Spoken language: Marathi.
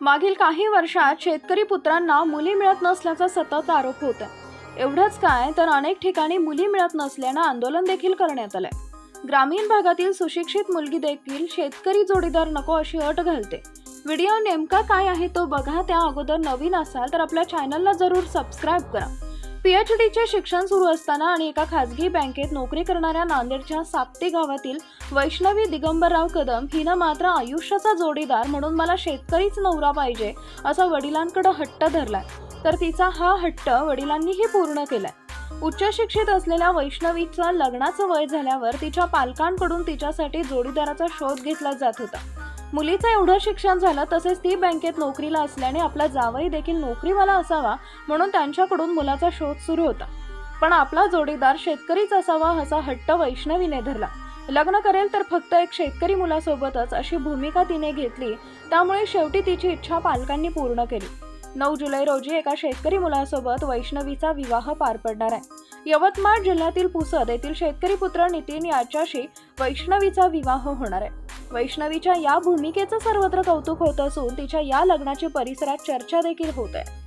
मागील काही वर्षात शेतकरी पुत्रांना मुली मिळत नसल्याचा सतत आरोप होता. एवढंच काय तर अनेक ठिकाणी मुली मिळत नसल्यानं आंदोलन देखील करण्यात आलंय. ग्रामीण भागातील सुशिक्षित मुलगी देखील शेतकरी जोडीदार नको अशी अट घालते. व्हिडिओ नेमका काय आहे तो बघा. त्या अगोदर नवीन असाल तर आपल्या चॅनलला जरूर सबस्क्राईब करा. पीएचडीचे शिक्षण सुरू असताना आणि एका खाजगी बँकेत नोकरी करणाऱ्या नांदेडच्या साप्ते गावातील वैष्णवी दिगंबरराव कदम हिनं मात्र आयुष्याचा जोडीदार म्हणून मला शेतकरीच नवरा पाहिजे असा वडिलांकडे हट्ट धरलाय. तर तिचा हा हट्ट वडिलांनीही पूर्ण केलाय. उच्च शिक्षित असलेल्या वैष्णवीचा लग्नाचं वय झाल्यावर तिच्या पालकांकडून तिच्यासाठी जोडीदाराचा शोध घेतला जात होता. मुलीचं एवढं शिक्षण झालं तसेच ती बँकेत नोकरीला असल्याने आपला जावई देखील नोकरीवाला असावा म्हणून त्यांच्याकडून मुलाचा शोध सुरू होता. पण आपला जोडीदार शेतकरीच असावा असा हट्ट वैष्णवीने धरला. लग्न करेल तर फक्त एक शेतकरी मुलासोबतच अशी भूमिका तिने घेतली त्यामुळे शेवटी तिची इच्छा पालकांनी पूर्ण केली. नऊ जुलै रोजी एका शेतकरी मुलासोबत वैष्णवीचा विवाह पार पडणार आहे. यवतमाळ जिल्ह्यातील पुसद येथील शेतकरी पुत्र नितीन याच्याशी वैष्णवीचा विवाह होणार आहे. वैष्णवीच्या या भूमिकेचं सर्वत्र कौतुक होत असून तिच्या या लग्नाची परिसरात चर्चा देखील होत आहे.